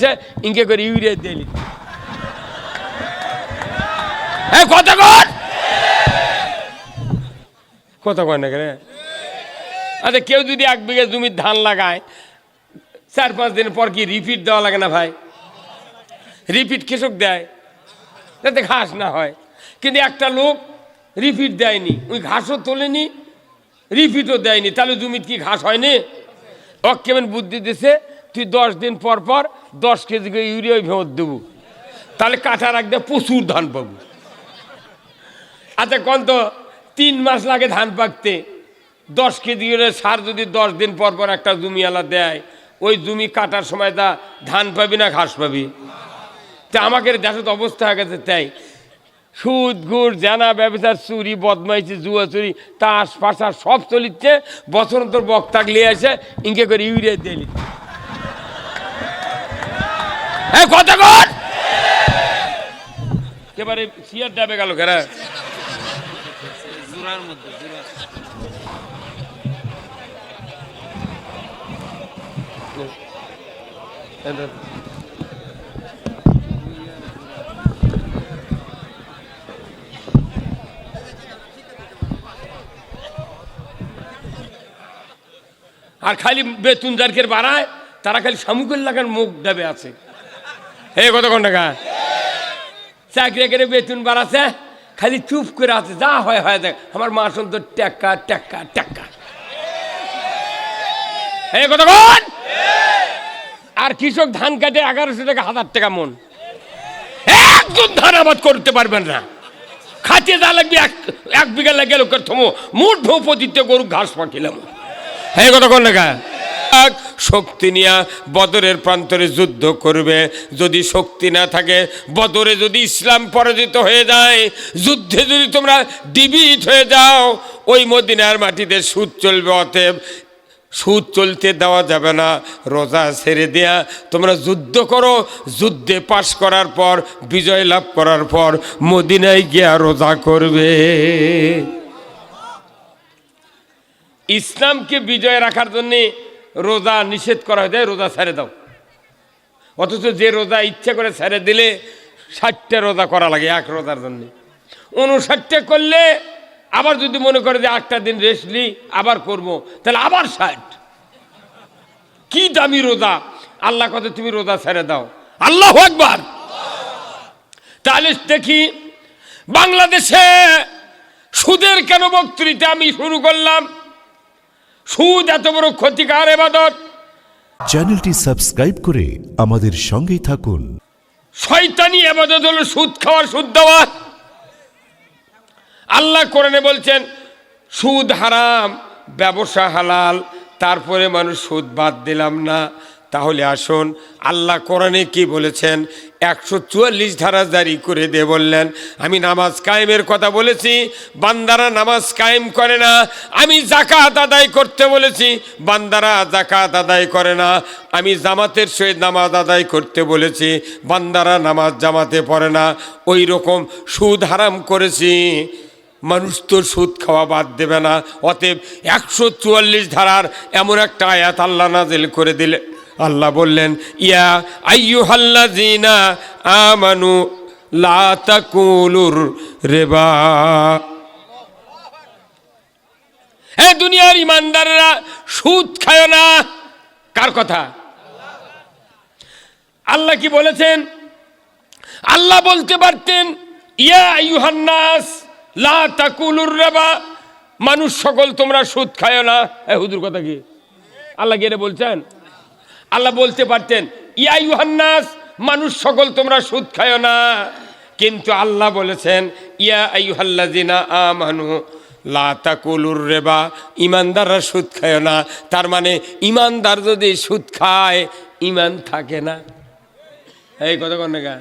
আছে, ইনকে করে ইউরিয়া দিলি এই কথা কর! কথা কয় না আচ্ছা কেউ যদি এক বিঘা জমির ধান লাগায় চার পাঁচ দিন পর কি রিপিট দেওয়া লাগে না ভাই? রিপিট কৃষক দেয়। যাতে ঘাস না হয়। কিন্তু একটা লোক রিপিট দেয়নি। ওই ঘাসও তোলেনি রিপিটও দেয়নি। তাহলে জমির কি ঘাস হয়নি? ওক কেমন বুদ্ধি দিছে তুই দশ দিন পর পর দশ কেজি করে ইউরিয়া ভেঙে দেবো। তাহলে কাটা রাখতে প্রচুর ধান পাবো। আচ্ছা কোন তো তিন মাস লাগে ধান পাকতে। দশ কেজি করে সার যদি দশ দিন পর পর একটা জমিওয়ালা দেয়, ওই জমি কাটার সময় তা ধান পাবি না ঘাস পাবি? তা আমাকে দেশত অবস্থা হয়ে গেছে তাই। সুদ, গুড়, জানা, ব্যবসার চুরি বদমাইছি জুয়া চুরি, তাস পাশা সব চলিচ্ছে। বছর অন্তর বক্তাক নিয়ে আসে ইনকে করে ইউরিয়া দিলি হ্যাঁ কথা কর। এবারে সিয়ার ডাবে গেল কেরা জোড়ার মধ্যে আর খালি বেতন যারকের বাড়ায় তারা খালি শামুকের লাগার মুখ দেবে আছে। এই কত কোন টাকা চাকরি করে বেতন বাড়াচ্ছে, খালি চুপ করে আছে, যা হয় হয় দেখ, আমার মা শুনতো টাকা টাকা টাকা হে কত কোন? আর কৃষক ধান কাটে এগারোশো টাকা, হাজার টাকা মন। একজন ধান আবাদ করতে পারবেন না। খাতে যা লাগবে, এক এক বিঘা লাগে লোকের থমো, মুঠ ভৌপতিতে গরু ঘাস পাঠিলাম হ্যাঁ কথা কোন লেখা এক শক্তি নিয়ে বদরের প্রান্তরে যুদ্ধ করবে। যদি শক্তি না থাকে, বদরে যদি ইসলাম পরাজিত হয়ে যায়, যুদ্ধে যদি তোমরা ডিবিট হয়ে যাও, ওই মদিনার মাটিতে সুদ চলবে, অতএব সুদ চলতে দেওয়া যাবে না। রোজা ছেড়ে দেয়া তোমরা যুদ্ধ করো। যুদ্ধে পাশ করার পর, বিজয় লাভ করার পর, মদিনায় গিয়া রোজা করবে। ইসলামকে বিজয় রাখার জন্য রোজা নিষেধ করা হয়ে যায়, রোজা ছেড়ে দাও। অথচ যে রোজা ইচ্ছা করে ছেড়ে দিলে ষাটটা রোজা করা লাগে এক রোজার জন্য। উনষাটটা করলে আবার যদি মনে করে যে আটটা দিন রেস্ট নিই আবার করব, তাহলে আবার ষাট। কি দামি রোজা? আল্লাহ কথা তুমি রোজা ছেড়ে দাও। আল্লাহ একবার তাহলে দেখি, বাংলাদেশে সুদের কেন বক্তৃতা আমি শুরু করলাম? সুদ এত বড় ক্ষতিকার এবাদত। চ্যানেলটি সাবস্ক্রাইব করে আমাদের সঙ্গেই থাকুন। শয়তানি এবাদত হলো সুদ খাওয়া সুদ দেওয়া। আল্লাহ কোরআনে বলছেন সুদ হারাম ব্যবসা হালাল তারপরে মানুষ সুদ বাদ দিলাম না। তাহলে আসুন, আল্লাহ কোরআনে কি বলেছেন? একশো চুয়াল্লিশ ধারা জারি করে দিয়ে বললেন, আমি নামাজ কায়েমের কথা বলেছি, বান্দারা নামাজ কায়েম করে না, আমি জাকাত আদায় করতে বলেছি, বান্দারা জাকাত আদায় করে না, আমি জামাতের সহিত নামাজ আদায় করতে বলেছি, বান্দারা নামাজ জামাতে পড়ে না ওই রকম সুদ হারাম করেছি। মানুষ তো সুদ খাওয়া বাদ দেবে না, অতএব একশো চুয়াল্লিশ ধারার এমন একটা আয়াত আল্লাহ নাজেল করে দিলে আল্লাহ বললেন, ইয়া আইয়ু হাল্লাজিনা আমানু লা তাকুলুর রেবা। এ দুনিয়ার ইমানদাররা সুদ খায় না। কার কথা? আল্লাহ কি বলেছেন? আল্লাহ বলতে পারতেন, ইয়া ইউহান্নাস লা রেবা। মানুষ সকল তোমরা সুদ খায় না। এ হুজুর কথা কি? আল্লাহ কি এটা বলছেন? আল্লাহ বলতে পারতেন, ইয়া ইউহান্নাস, মানুষ সকল তোমরা সুদ খায় না। কিন্তু আল্লাহ বলেছেন, ইয়া আইয়ুহাল্লাযিনা আমানু, লা তাকুলুর রেবা, ইমানদাররা সুদ খায় না। তার মানে ইমানদার যদি সুদ খায়, ইমান থাকে না। এই কথা কন না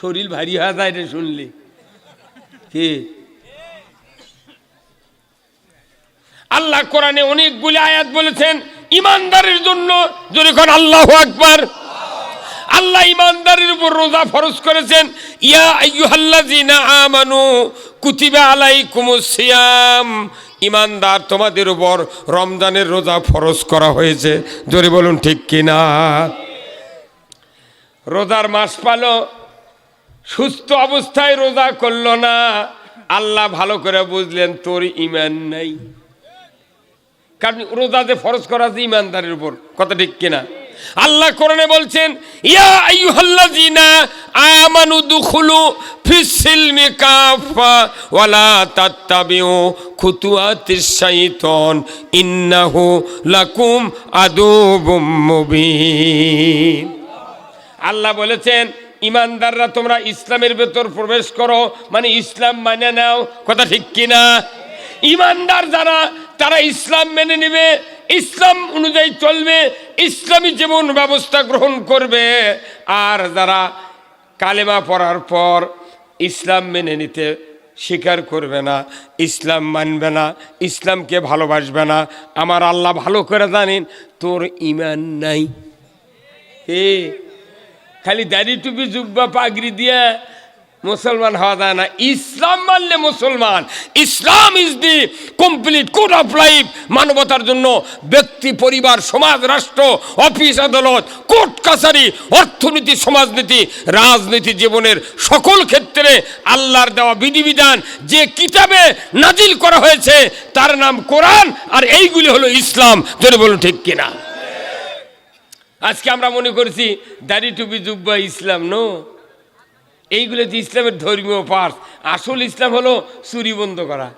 শরীর ভারী হয়ে যায় রে শুনলি। কি? আল্লাহ কোরআনে অনেকগুলি আয়াত বলেছেন ইমানদারের জন্য যদি কোন আল্লাহ আকবার, আল্লাহ ইমানদারের উপর রোজা ফরজ করেছেন, ইয়া আইয়ুহাল্লাযিনা আমানু কুতিবা আলাইকুমুস সিয়াম। ইমানদার, তোমাদের উপর রমজানের রোজা ফরজ করা হয়েছে। জোরে বলুন, ঠিক কিনা? রোজার মাস পালো, সুস্থ অবস্থায় রোজা করল না। আল্লাহ ভালো করে বুঝলেন, তোর ইমান নাই। কারণ রোজাতে ফরজ করা আছে ইমানদারের উপর, কথা ঠিক কিনা? আল্লাহ কোরআনে বলছেন, ইয়া আইয়ুহাল্লাযিনা আমানু দুখুলু ফিস সিলমি কাফা ওয়ালা তাত্তাবিউ খুতুয়াতিশ শাইতান, ইন্নাহু লাকুম আদুবুম মুবিন। আল্লাহ বলেছেন, ইমানদাররা তোমরা ইসলামের ভেতর প্রবেশ করো মানে ইসলাম মানে নাও, কথা ঠিক কিনা? ইমানদার যারা তারা ইসলাম মেনে নেবে, ইসলাম অনুযায়ী চলবে, ইসলামী জীবন ব্যবস্থা গ্রহণ করবে। আর যারা কালেমা পড়ার পর ইসলাম মেনে নিতে স্বীকার করবে না, ইসলাম মানবে না, ইসলামকে ভালোবাসবে না, আমার আল্লাহ ভালো করে জানেন, তোর ইমান নাই। এ খালি দাড়ি টুপি জুব্বা পাগড়ি দিয়ে মুসলমান হওয়া যায় না। ইসলাম মানলে মুসলমান। Islam is the complete code of life মানবতার জন্য। ব্যক্তি, পরিবার, সমাজ, রাষ্ট্র, অফিস, আদালত, কোর্ট, কাছারি, অর্থনীতি, সমাজনীতি, রাজনীতি জীবনের সকল ক্ষেত্রে আল্লাহর দেওয়া বিধিবিধান যে কিতাবে নাজিল করা হয়েছে, তার নাম কোরআন, আর এইগুলি হলো ইসলাম। যদি বলুন ঠিক কিনা? আজকে আমরা মনে করছি, দাড়ি টুপি জুব্বা ইসলাম, নো? এইগুলো যে ইসলামের ধর্মীয় পার্স আসল ইসলাম হলো চুরি বন্ধ করা।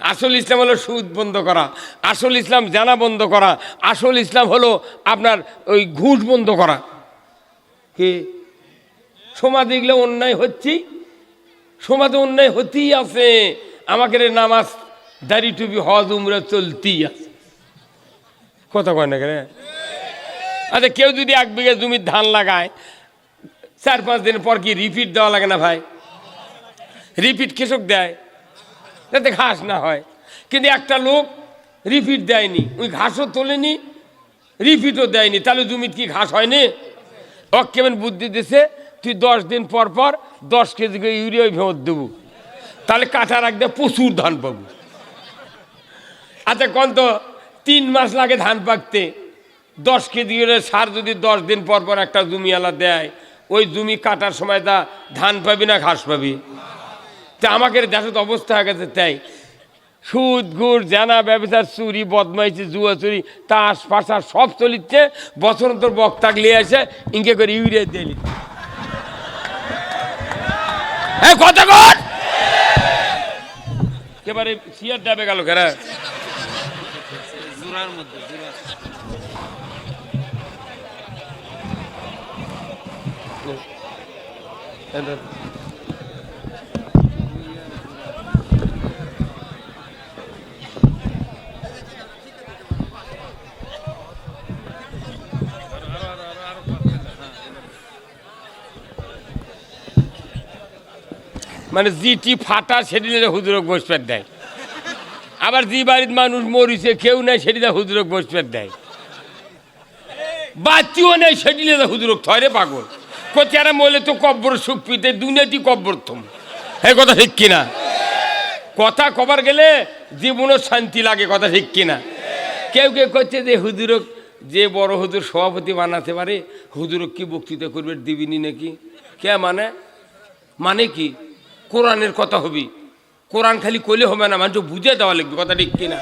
আসল ইসলাম হলো সুদ বন্ধ করা। আসল ইসলাম জানা বন্ধ করা। আসল ইসলাম হলো আপনার ওই ঘুষ বন্ধ করা। কে? সমাজে এগুলো অন্যায় হচ্ছেই সমাজে অন্যায় হতেই আছে। আমাকে রে নামাজ, দাড়ি টুপি, হজ, উমরা চলতেই আছে। কথা কয় না কেন? আচ্ছা কেউ যদি এক বিঘা জমির ধান লাগায় চার পাঁচ দিন পর কি রিপিট দেওয়া লাগে না ভাই? রিপিট কৃষক দেয়। যাতে ঘাস না হয়। কিন্তু একটা লোক রিপিট দেয়নি, ওই ঘাসও তোলেনি রিপিটও দেয়নি। তাহলে জমির কি ঘাস হয়নি? ওক কেমন বুদ্ধি দিছে, তুই দশ দিন পর পর দশ কেজি করে ইউরিয়া ভেঙে দেবো। তাহলে কাটা রাখতে প্রচুর ধান পাবো। আচ্ছা কোন তো তিন মাস লাগে ধান পাকতে। দশ কেজি সার যদি দশ দিন পর পর একটা জমিওয়ালা দেয় ওই জমি কাটার সময় তা ধান পাবি না ঘাস পাবি? তা আমাকে দেশের অবস্থা হয়ে গেছে, তাই। সুদ, গুড়, জানা, ব্যবসার চুরি বদমাইছি জুয়া চুরি, তাস পাশা সব চলিচ্ছে, বছর তোর বক্তা লিয়ে আসে, ইনকে করে ইউরিয়া দিলি হ্যাঁ কর! এবারে সিয়ার ডাবে গেল কেরা জোড়ার মধ্যে জোড়া মানে জিটি ফাটা, সেদিনে হুজুরক বসপেট দেয় আবার যে বাড়ির মানুষ মরিছে, কেউ নেই সেটিতে হুজুরক বসপেট দেয় বাচ্চিও নেই সেটিলে হুজুরক থরে পাগল। কোথায় মলে তো কব্বর সুখ পিতে দুনিয়াটি কব্বর থম। হে, কথা ঠিক কিনা? কথা কবার গেলে জীবনের শান্তি লাগে, কথা ঠিক কিনা? কেউ কেউ করছে যে হুজুরক যে বড় হুজুর সভাপতি বানাতে পারে হুজুরক কি বক্তৃতা করবে, দিবিনি নাকি? কে মানে? মানে কি? কোরআনের কথা হবি। কোরআন খালি কইলে হবে না মানুষ বুঝে দেওয়া লাগবে, কথা ঠিক কিনা?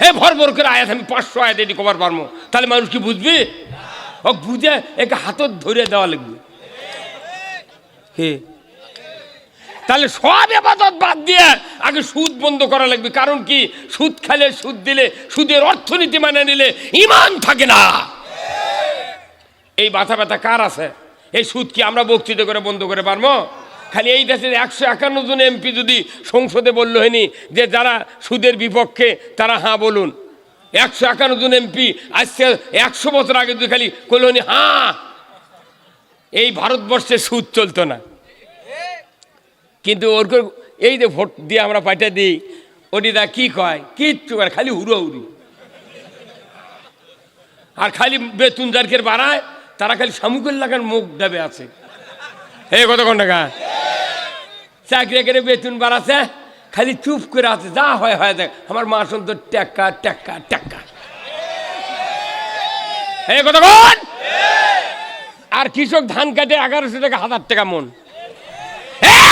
হে, ভর করে আয়াত আমি পাঁচশো আয়াত এটি কবার পারব। তাহলে মানুষ কি বুঝবি? ও বুঝে, একে হাতত ধরে দেওয়া লাগবে। হে। তাহলে সব এবাদত বাদ দিয়ে আগে সুদ বন্ধ করা লাগবে। কারণ কি? সুদ খেলে সুদ দিলে, সুদের অর্থনীতি মানে নিলে ইমান থাকে না। এই ব্যথা ব্যথা কার আছে? এই সুদ কি আমরা বক্তৃতা করে বন্ধ করে পারব? খালি এই দেশের একশো একান্ন জন এমপি যদি সংসদে বলল হয়নি যে যারা সুদের বিপক্ষে, তারা হাঁ বলুন। একশো একান্ন জন এমপি আজকে একশো বছর আগে যদি খালি করল হয়নি, হাঁ এই ভারতবর্ষে সুদ চলতো না। কিন্তু ওর এই যে ভোট দিয়ে আমরা পাইটা দিই ওটি দা কি কয়? কিচ্ছু করে খালি হুড়ো হুড়ি আর খালি বেতন যারকের বাড়ায়, তারা খালি শামুকের লাগার মুখ ডাবে আছে। এই কতক্ষণ টাকা চাকরি করে বেতন বাড়াচ্ছে খালি চুপ করে আছে, যা হয় হয় দেখ। আমার মা তো ট্যাক্কা ট্যাক্কা টাকা এই কতক্ষণ আর কৃষক ধান কাটে এগারোশো টাকা হাজার টাকা মন।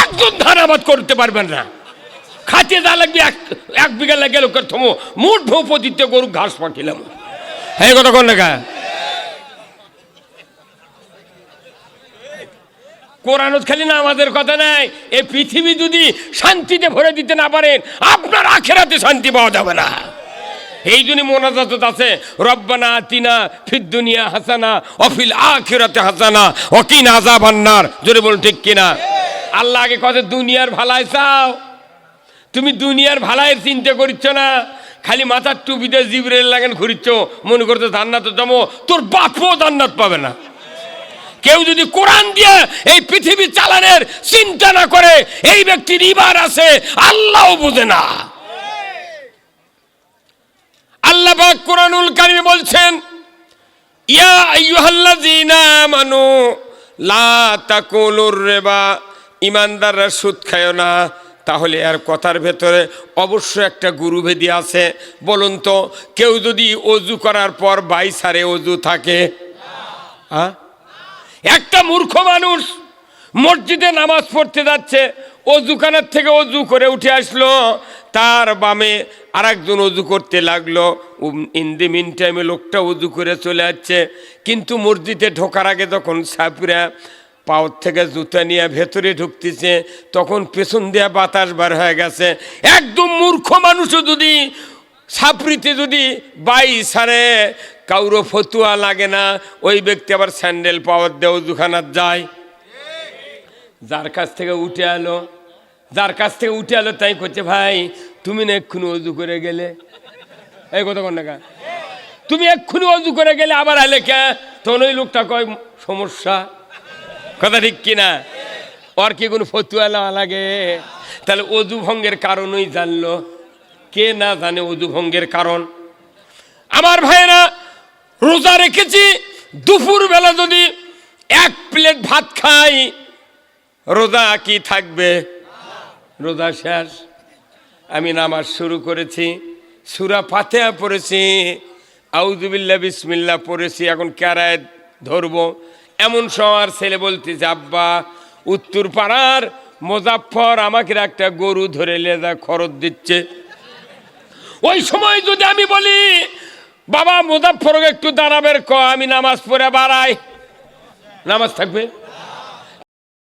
একজন ধান আবাদ করতে পারবেন না। খাটিয়ে যা লাগবে এক এক বিঘা লাগে লোকের থমো। মুঠ ভৌ পতিতে গরু ঘাস পাঠিলাম। হ্যাঁ কথা কোন লেখা কোরআনত খালি না আমাদের কথা নাই। এই পৃথিবী যদি শান্তিতে ভরে দিতে না পারেন আপনার আখেরাতে শান্তি পাওয়া যাবে না। এই জন্য মোনাজাত আছে, রব্বানা আতিনা ফিদ দুনিয়া হাসানা অফিল আখিরাতে হাসানা অকিন আজাব আন্নার জোরে বল ঠিক কিনা? আল্লাহ আগে কথা দুনিয়ার ভালাই চাও। তুমি দুনিয়ার ভালাইয়ের চিন্তা করিচ্ছ না, খালি মাথার টুপিতে জিবরেল লাগেন ঘুরিচ্ছ, মনে করতে জান্নাত জমো, তোর বাপও জান্নাত পাবে না। কেউ যদি কোরআন দিয়ে এই পৃথিবী চালানের চিন্তা না করে, এই ব্যক্তির ইবার আছে, আল্লাহও বুঝে না। আল্লাহ পাক কোরআনুল কারিমে বলছেন, ইয়া আইয়ুহাল্লাযীনা আমানু, লা তাকুলুর রিবা ইমানদাররা সুদ খায় না। তাহলে আর কথার ভেতরে অবশ্য একটা গুরুভেদি আছে। বলুন তো, কেউ যদি অজু করার পর বাই সারে অজু থাকে? একটা মূর্খ মানুষ মসজিদে নামাজ পড়তে যাচ্ছে অজুখানার থেকে অজু করে উঠে আসলো তার বামে আরেকজন উজু করতে লাগল। ইন দি মিন টাইমে লোকটা উজু করে চলে যাচ্ছে। কিন্তু মসজিদে ঢোকার আগে যখন সাপুরা পাওয়ার থেকে জুতা নিয়ে ভেতরে ঢুকতেছে, তখন পেছন দেওয়া বাতাস বার হয়ে গেছে। একদম মূর্খ মানুষও যদি সাপড়িতে যদি বাই সারে, কাউরো ফতুয়া লাগে না, ওই ব্যক্তি আবার স্যান্ডেল পাওয়ার দেও দুখানার যায়। যার কাছ থেকে উঠে আলো যার কাছ থেকে উঠে আলো তাই করছে, ভাই, তুমি না এক্ষুনি অজু করে গেলে? এই কথা কন না তুমি এক্ষুনি অজু করে গেলে আবার আলে কে? তখন ওই লোকটা কয়, সমস্যা? কথা ঠিক কিনা? ওর কি কোনো ফতুয়া লওয়া লাগে? তাহলে অজু ভঙ্গের কারণই জানলো। কে না জানে অজু ভঙ্গের কারণ? আমার ভাইয়েরা, রোজা রেখেছি দুপুর বেলা যদি এক প্লেট ভাত খাই, রোজা কি থাকবে? রোজা শেষ। আমি নামাজ শুরু করেছি, সুরা ফাতেহা পড়েছি আউজুবিল্লা বিসমিল্লা পড়েছি, এখন ক্যারায় ধরবো। এমন সময় ছেলে বলতেছে আব্বা, উত্তর পাড়ার মোজাফর আমাকে একটা গরু ধরে লেদা খরচ দিচ্ছে। ওই সময় যদি আমি বলি, বাবা মুজাফরকে একটু দাঁড়াবের ক আমি নামাজ পড়ে বাড়াই। নামাজ থাকবে?